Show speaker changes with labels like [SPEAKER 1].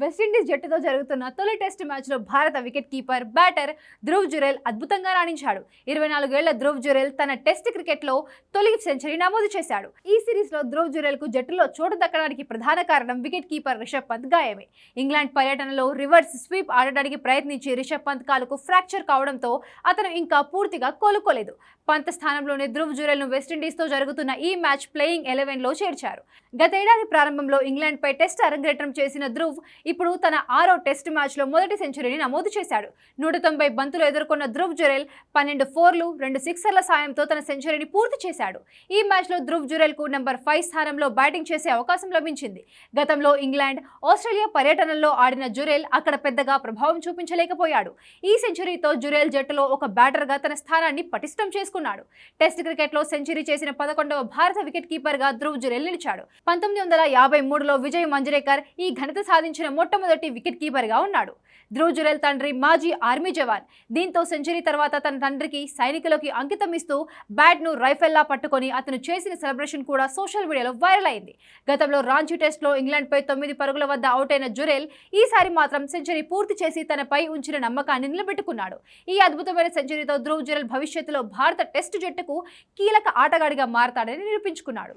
[SPEAKER 1] West Indies జట్టుతో జరుగుతున్న తొలి టెస్ట్ మ్యాచ్లో భారత wicket keeper batter Dhruv Jurel అద్భుతంగా రాణించాడు. ఇరవై నాలుగేళ్ళ ధ్రువ్ జురెల్ తన టెస్ట్ క్రికెట్లో తొలి సెంచరీ నమోదు చేశాడు. ఈ సిరీస్లో ధ్రువ్ జురేల్కు జట్టులో చోటు దక్కడానికి ప్రధాన కారణం వికెట్ కీపర్ రిషబ్ పంత్ గాయమే. ఇంగ్లాండ్ పర్యటనలో రివర్స్ స్వీప్ ఆడడానికి ప్రయత్నించి రిషబ్ పంత్ కాలుకు ఫ్రాక్చర్ కావడంతో అతను ఇంకా పూర్తిగా కోలుకోలేదు. పంత్ స్థానంలోనే ధ్రువ్ జురెల్ను వెస్టిండీస్తో జరుగుతున్న ఈ మ్యాచ్ ప్లేయింగ్ ఎలెవెన్లో చేర్చారు. గతేడాది ప్రారంభంలో ఇంగ్లాండ్పై టెస్ట్ అరంగేట్రం చేసిన ధ్రువ్ ఇప్పుడు తన ఆరో టెస్ట్ మ్యాచ్లో మొదటి సెంచరీని నమోదు చేశాడు. నూట తొంభై బంతులు ఎదుర్కొన్న ధ్రువ్ జురెల్ పన్నెండు ఫోర్లు రెండు సిక్సర్ల సాయంతో తన సెంచరీని పూర్తి చేశాడు. ఈ మ్యాచ్లో ధ్రువ్ జురెల్కు నెంబర్ ఫైవ్ స్థానంలో బ్యాటింగ్ చేసే అవకాశం లభించింది. గతంలో ఇంగ్లాండ్ ఆస్ట్రేలియా పర్యటనలో ఆడిన జురెల్ అక్కడ పెద్దగా ప్రభావం చూపించలేకపోయాడు. ఈ సెంచరీతో జురెల్ జట్టులో ఒక బ్యాటర్గా తన స్థానాన్ని పటిష్టం చేసుకున్నాడు. టెస్ట్ క్రికెట్లో సెంచరీ చేసిన పదకొండవ భారత వికెట్ కీపర్గా ధ్రువ్ జురెల్ నిలిచాడు. పంతొమ్మిది వందల యాభై మూడులో విజయ్ మంజరేకర్ ఈ ఘనత సాధించిన మొట్టమొదటి వికెట్ కీపర్గా ఉన్నాడు. ధ్రువ్ జురెల్ తండ్రి మాజీ ఆర్మీ జవాన్. దీంతో సెంచరీ తర్వాత తన తండ్రికి సైనికులకి అంకితం ఇస్తూ బ్యాట్ను రైఫెల్లా పట్టుకొని అతను చేసిన సెలబ్రేషన్ కూడా సోషల్ మీడియాలో వైరల్ అయింది. గతంలో రాంచీ టెస్ట్లో ఇంగ్లాండ్పై తొమ్మిది పరుగుల వద్ద అవుట్ అయిన జురెల్ ఈసారి మాత్రం సెంచరీ పూర్తి చేసి తనపై ఉంచిన నమ్మకాన్ని నిలబెట్టుకున్నాడు. ఈ అద్భుతమైన సెంచరీతో ధ్రువ్ జురెల్ భవిష్యత్తులో భారత టెస్ట్ జట్టుకు కీలక ఆటగాడిగా మారతాడని నిరూపించుకున్నాడు.